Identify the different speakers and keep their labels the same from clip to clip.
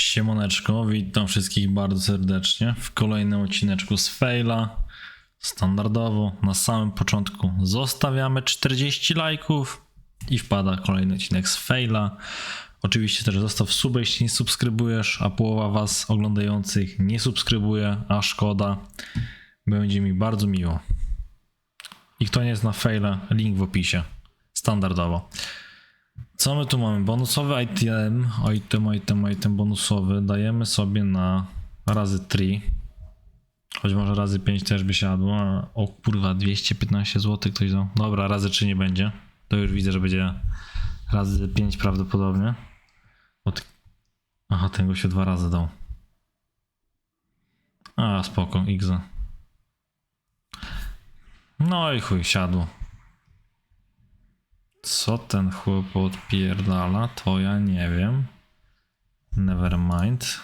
Speaker 1: Siemoneczko, witam wszystkich bardzo serdecznie w kolejnym odcineczku z Faila. Standardowo na samym początku zostawiamy 40 lajków i wpada kolejny odcinek z Faila. Oczywiście też zostaw suba, jeśli nie subskrybujesz, a połowa was oglądających nie subskrybuje, a szkoda. Będzie mi bardzo miło. I kto nie jest na Faila, link w opisie. Standardowo. Co my tu mamy? Bonusowy item, item, item, item bonusowy dajemy sobie na razy 3. Choć może razy 5 też by siadło. O kurwa, 215 zł ktoś dał. Dobra, razy 3 nie będzie. To już widzę, że będzie razy 5 prawdopodobnie. Od... Aha, tego się dwa razy dał. A, spoko, X. No i chuj, siadło. Co ten chłop odpierdala, to ja nie wiem. Never mind.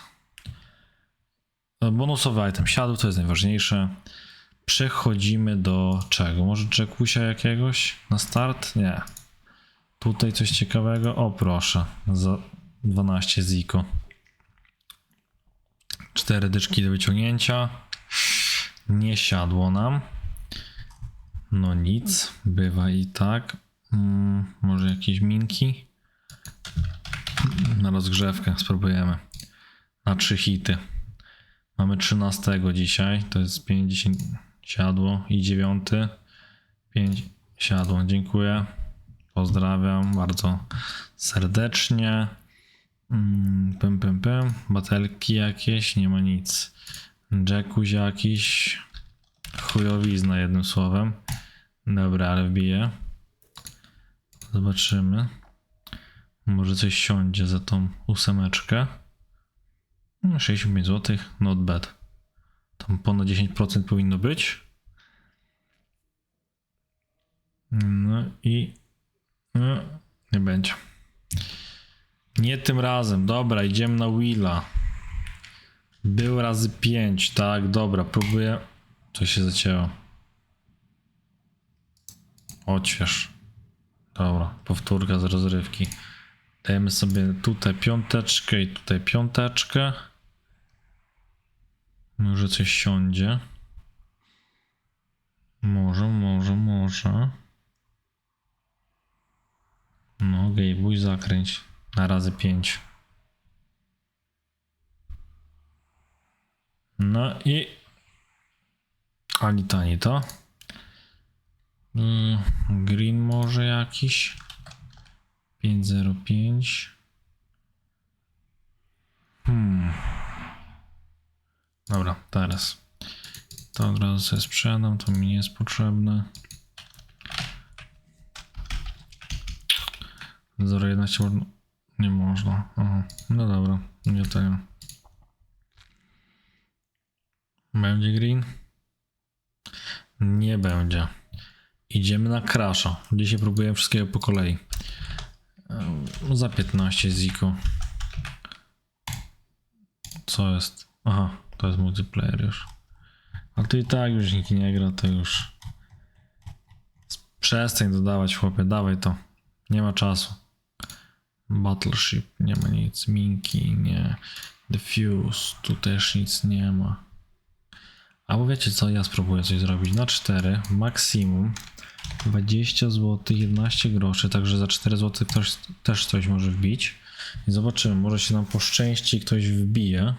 Speaker 1: Bonusowy item siadł, to jest najważniejsze. Przechodzimy do czego? Może Jackusia jakiegoś na start? Nie. Tutaj coś ciekawego? O proszę, za 12 ziko. Cztery dyczki do wyciągnięcia. Nie siadło nam. No nic, bywa i tak. Mm, może jakieś minki? Na rozgrzewkę spróbujemy. Na trzy hity. Mamy 13 dzisiaj, to jest 50 siadło i 9. 5 siadło. Dziękuję. Pozdrawiam bardzo serdecznie. Mm, Pym, pym, pym. Batelki jakieś, nie ma nic. Jackuś jakiś. Chujowizna jednym słowem. Dobra, ale wbiję. Zobaczymy. Może coś siądzie za tą ósemeczkę. No, 65 zł, not bad. Tam ponad 10% powinno być. No i... No, nie będzie. Nie tym razem. Dobra, idziemy na Willa. Był razy 5, tak, dobra, próbuję. To się zacięło. Odśwież. Dobra, powtórka z rozrywki. Dajemy sobie tutaj piąteczkę i tutaj piąteczkę. Może coś siądzie. Może, może, może. No, gejbuj zakręć. Na razy 5. No i... Ani to, ani to. Mm, Green może jakiś. 505. Hmm. Dobra, teraz. To od razu sobie sprzedam, to mi nie jest potrzebne. 0,11 można. Nie można. Aha. No dobra, nie tego. Będzie green? Nie będzie. Idziemy na crasha. Dzisiaj próbuję wszystkiego po kolei. Za 15 ziko. Co jest? Aha, to jest multiplayer już. Ale to i tak już nikt nie gra, to już. Przestań dodawać chłopie, dawaj to. Nie ma czasu. Battleship, nie ma nic. Minki, nie. Diffuse, tu też nic nie ma. Albo wiecie co, ja spróbuję coś zrobić na 4, maksimum 20 zł, 11 groszy, także za 4 zł ktoś też coś może wbić. I zobaczymy, może się nam poszczęści ktoś wbije.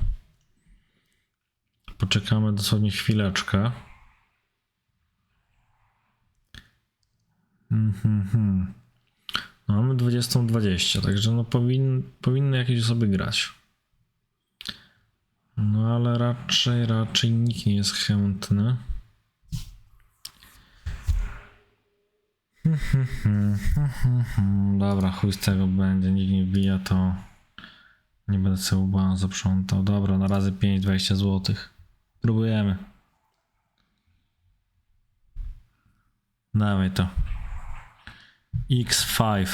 Speaker 1: Poczekamy dosłownie chwileczkę. Mhm. No, mamy 20.20, także no powin, powinny jakieś osoby grać. No ale raczej, raczej nikt nie jest chętny. Dobra, chuj z tego będzie, nikt nie wbija, to nie będę sobie łba zaprzątał. Dobra, na razy 5, 20 zł. Próbujemy. Dawaj to. X5.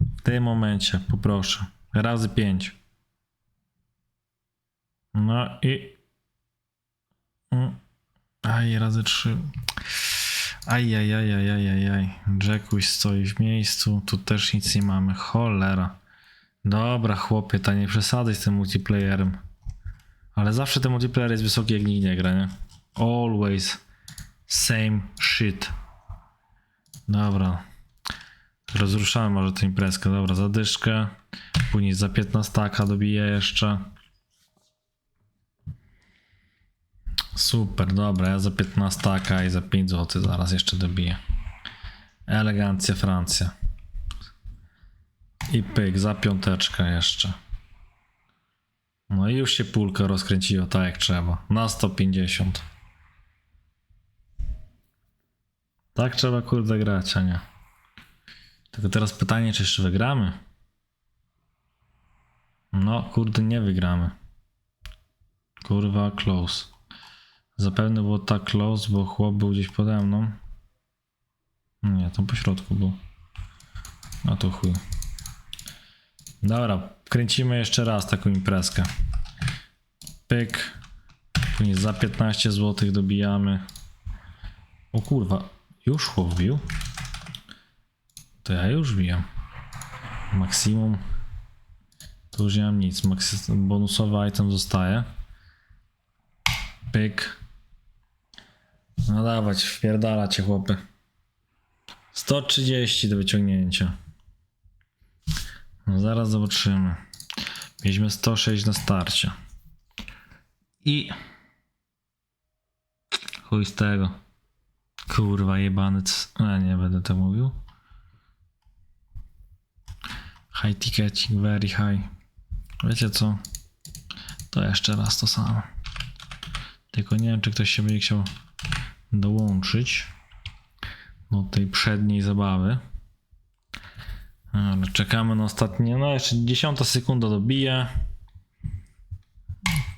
Speaker 1: W tym momencie, poproszę. Razy 5. No i. Mm. Aj, razy 3. Ajajajajajajaj. Jackuś stoi w miejscu. Tu też nic nie mamy. Cholera. Dobra, chłopie, ta nie przesadzaj z tym multiplayerem. Ale zawsze ten multiplayer jest wysoki, jak nikt nie gra, nie? Always same shit. Dobra. Rozruszamy może tę imprezkę. Dobra, zadyszkę. Później za 15 dobiję jeszcze. Super, dobra, ja za 15 i za 5 zł zaraz jeszcze dobiję. Elegancja Francja. I pyk, za piąteczkę jeszcze. No i już się pulka rozkręciła tak jak trzeba. Na 150. Tak trzeba kurde grać, a nie. Tylko teraz pytanie, czy jeszcze wygramy? No, kurde, nie wygramy. Kurwa, close. Zapewne było tak close, bo chłop był gdzieś pode mną. Nie, tam po środku był. No to chuj. Dobra, kręcimy jeszcze raz taką imprezkę. Pyk. Później za 15 zł dobijamy. O kurwa, już chłop wbił? To ja już wbijam. Maksimum. Tu już nie mam nic. Maksy... Bonusowy item zostaje. Pyk. No dawać, wpierdala cię chłopy. 130 do wyciągnięcia. No zaraz zobaczymy. Mieliśmy 106 na starcie. I... Chuj z tego. Kurwa jebany. Ja nie będę to mówił. High ticketing, very high. Wiecie co? To jeszcze raz to samo. Tylko nie wiem, czy ktoś się będzie chciał dołączyć do tej przedniej zabawy. Czekamy na ostatnie. No, jeszcze 10 sekunda dobije.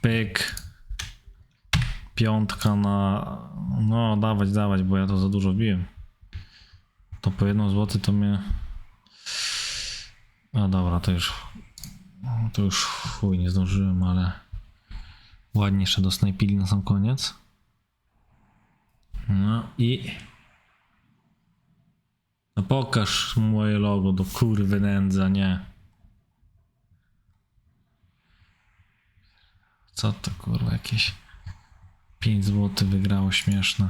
Speaker 1: Pyk. Piątka na. No, dawać, dawać, bo ja to za dużo biłem. To po jedną złoty to mnie. No dobra, to już. To już chuj, nie zdążyłem, ale. Ładnie jeszcze do snajpili na sam koniec. No i. No pokaż moje logo do kurwy nędza, nie. Co to kurwa jakieś 5 zł wygrało śmieszne.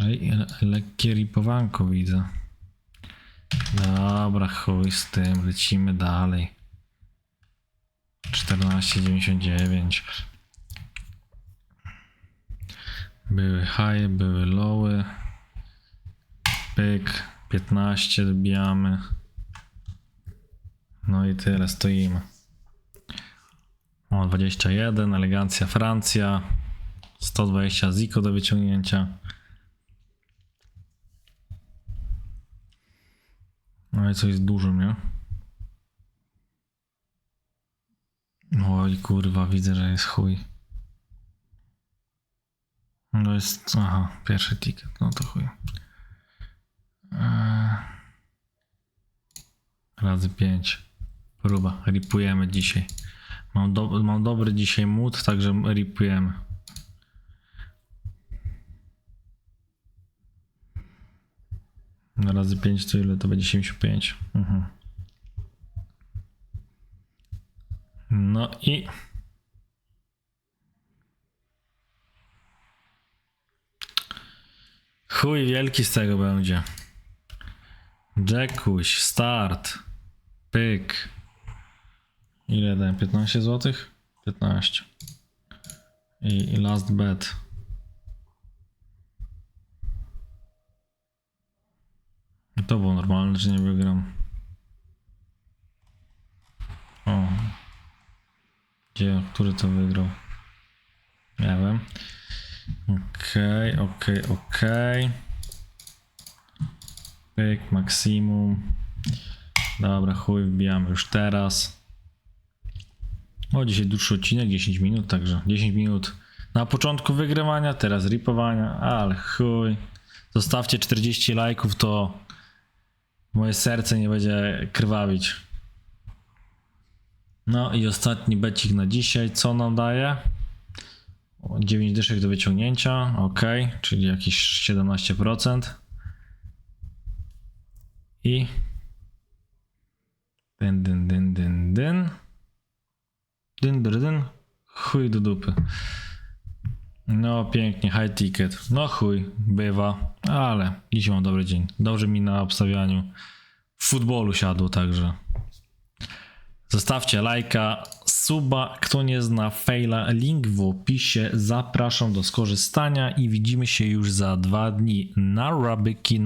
Speaker 1: Ej, le- lekkie ripowanko widzę. Dobra, chuj z tym, lecimy dalej. 14,99. Były high, były lowy. Pyk, 15 dobijamy. No i tyle, stoimy. O, 21, elegancja Francja. 120 Ziko do wyciągnięcia. No i coś z dużym, nie? Oj kurwa, widzę, że jest chuj. Jest, aha, pierwszy ticket, no to chuj. Eee, Razy 5. Próba, ripujemy dzisiaj. Mam, do, mam dobry dzisiaj mood, także ripujemy. Razy 5 to ile? To będzie 75. Mhm. No i... Chuj wielki z tego będzie. Jackuś, start. Pyk. Ile dałem? 15 zł? 15. I, I last bet. To było normalne, że nie wygram. O. Gdzie, który to wygrał? Nie wiem. Okej, okej, okej. Pyk, maksimum. Dobra, chuj, wbijamy już teraz. O, dzisiaj dłuższy odcinek, 10 minut, także 10 minut na początku wygrywania, teraz ripowania, ale chuj. Zostawcie 40 lajków, to moje serce nie będzie krwawić. No i ostatni becik na dzisiaj, co nam daje? O, 9 dyszek do wyciągnięcia, ok, czyli jakieś 17%. I Dyn, dyn, dyn, dyn, dyn. Dyn, dyn, dyn. Chuj do dupy. No pięknie, high ticket. No chuj, bywa, ale dziś mam dobry dzień. Dobrze mi na obstawianiu futbolu siadło, także zostawcie lajka, suba, kto nie zna faila, link w opisie. Zapraszam do skorzystania i widzimy się już za dwa dni. Nara, byki.